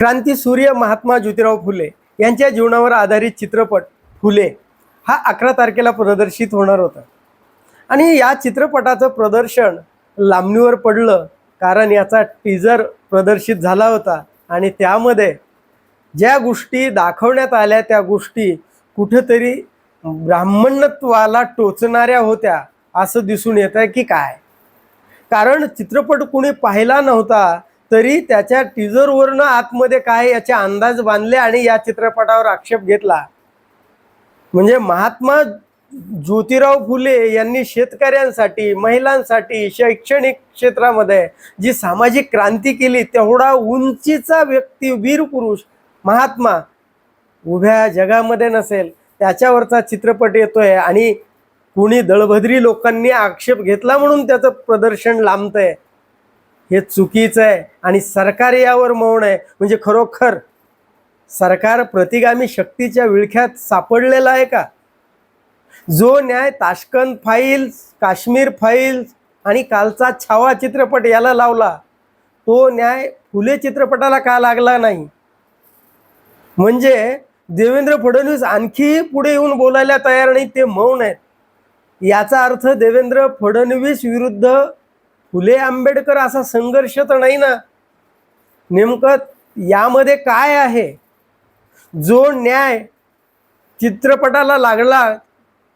क्रांती सूर्य महात्मा ज्योतिराव फुले यांच्या जीवनावर आधारित चित्रपट फुले हा अकरा तारखेला प्रदर्शित होणार होता. आणि या चित्रपटाचं प्रदर्शन लांबणीवर पडलं कारण याचा टीजर प्रदर्शित झाला होता. आणि त्यामध्ये ज्या गोष्टी दाखवण्यात आल्या त्या गोष्टी कुठेतरी ब्राह्मणत्वाला टोचणाऱ्या होत्या असं दिसून येत आहे की काय? कारण चित्रपट कुणी पाहिला नव्हता तरी त्याच्या टीजरवरनं आतमध्ये काय याचे अंदाज बांधले आणि या चित्रपटावर आक्षेप घेतला. म्हणजे महात्मा ज्योतिराव फुले यांनी शेतकऱ्यांसाठी महिलांसाठी शैक्षणिक क्षेत्रामध्ये जी सामाजिक क्रांती केली तेवढा उंचीचा व्यक्ती वीर पुरुष महात्मा उभ्या जगामध्ये नसेल त्याच्यावरचा चित्रपट येतोय आणि कुणी दळभद्री लोकांनी आक्षेप घेतला म्हणून त्याचं प्रदर्शन लांबतंय. हे चुकीचं आहे आणि सरकार यावर मौन आहे. म्हणजे खरोखर सरकार प्रतिगामी शक्तीच्या विळख्यात सापडलेला आहे का? जो न्याय ताशकंद फाईल्स काश्मीर फाईल्स आणि कालचा छावा चित्रपट याला लावला तो न्याय फुले चित्रपटाला का लागला नाही? म्हणजे देवेंद्र फडणवीस आणखी पुढे येऊन बोलायला तयार नाही ते मौन आहेत. याचा अर्थ देवेंद्र फडणवीस विरुद्ध फुले आंबेडकर असा संघर्ष तर नाही ना? नेमकं यामध्ये काय आहे? जो न्याय चित्रपटाला लागला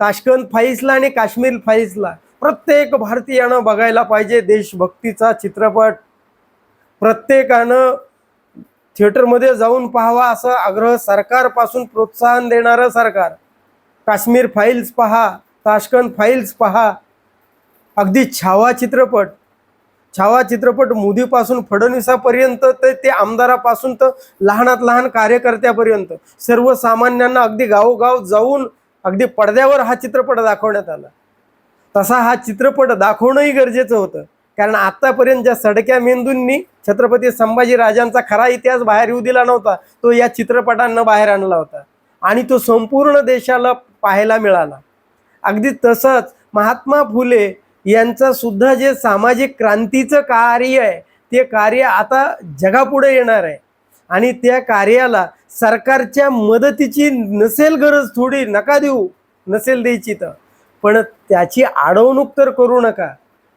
ताशकंद फाईल्सला आणि काश्मीर फाईल्सला प्रत्येक भारतीयानं बघायला पाहिजे देशभक्तीचा चित्रपट. प्रत्येकानं थिएटरमध्ये जाऊन पाहावा असं आग्रह सरकारपासून प्रोत्साहन देणारं सरकार. काश्मीर फाईल्स पहा ताशकंद फाईल्स पहा. अगदी छावा चित्रपट. छावा चित्रपट मोदीपासून फडणवीसापर्यंत ते ते आमदारापासून तर लहानात लहान कार्यकर्त्यापर्यंत सर्वसामान्यांना अगदी गावोगाव जाऊन अगदी पडद्यावर हा चित्रपट दाखवण्यात आला. तसा हा चित्रपट दाखवणंही गरजेचं होतं. कारण आतापर्यंत ज्या सडक्या मेंदूंनी छत्रपती संभाजीराजांचा खरा इतिहास बाहेर येऊ दिला नव्हता तो या चित्रपटांना बाहेर आणला होता. आणि तो संपूर्ण देशाला पाहायला मिळाला. अगदी तसंच महात्मा फुले यांचं सुद्धा जे सामाजिक क्रांतीचं कार्य आहे ते कार्य आता जगापुढे येणार आहे. आणि त्या कार्याला सरकारच्या मदतीची नसेल गरज थोडी नका देऊ नसेल द्यायची तर. पण त्याची अडवणूक तर करू नका.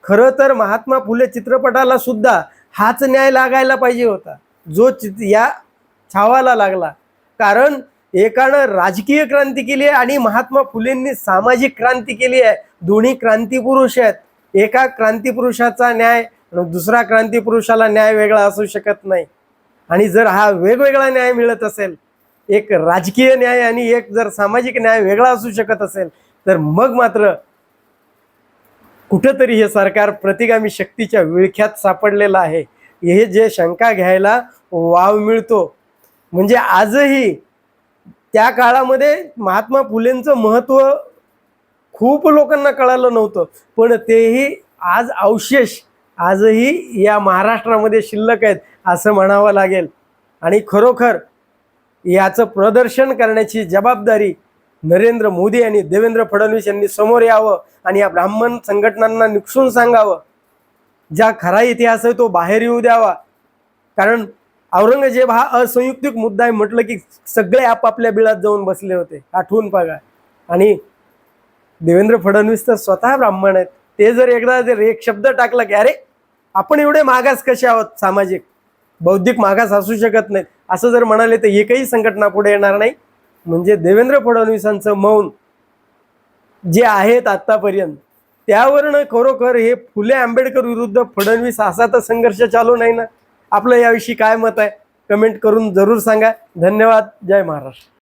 खरं तर महात्मा फुले चित्रपटाला सुद्धा हाच न्याय लागायला पाहिजे होता. जो चित या छावाला लागला. कारण एकानं राजकीय क्रांती केली आहे आणि महात्मा फुलेंनी सामाजिक क्रांती केली आहे. दोन्ही क्रांतीपुरुष आहेत. एका क्रांतीपुरुषाचा न्याय दुसरा क्रांतीपुरुषाला न्याय वेगळा असू शकत नाही. आणि जर हा वेगवेगळा न्याय मिळत असेल एक राजकीय न्याय आणि एक जर सामाजिक न्याय वेगळा असू शकत असेल तर मग मात्र कुठंतरी हे सरकार प्रतिगामी शक्तीच्या विळख्यात सापडलेलं आहे. हे जे शंका घ्यायला वाव मिळतो. म्हणजे आजही त्या काळामध्ये महात्मा फुलेंचं महत्त्व खूप लोकांना कळालं नव्हतं. पण तेही आज अवशेष आजही या महाराष्ट्रामध्ये शिल्लक आहेत असं म्हणावं लागेल. आणि खरोखर याचं प्रदर्शन करण्याची जबाबदारी नरेंद्र मोदी आणि देवेंद्र फडणवीस यांनी समोर यावं आणि या ब्राह्मण संघटनांना निक्षून सांगावं. ज्या खरा इतिहास आहे तो बाहेर येऊ द्यावा. कारण औरंगजेब हा असंयुक्तिक मुद्दा आहे. म्हटलं की सगळे आपापल्या बिळात जाऊन बसले होते. आठवून बघा. आणि देवेंद्र फडणवीस तर स्वतः ब्राह्मण आहेत. ते जर एकदा जर एक शब्द टाकला की अरे आपण एवढे मागास कसे आहोत सामाजिक? बौद्धिक मागास असू शकत नाहीत. असं जर म्हणाले तर एकही संघटना पुढे येणार नाही. म्हणजे देवेंद्र फडणवीसांचं मौन जे आहेत आत्तापर्यंत त्यावरनं खरोखर हे फुले आंबेडकर विरुद्ध फडणवीस असा तर संघर्ष चालू नाही ना? आपलं याविषयी काय मत आहे? कमेंट करून जरूर सांगा. धन्यवाद. जय महाराष्ट्र.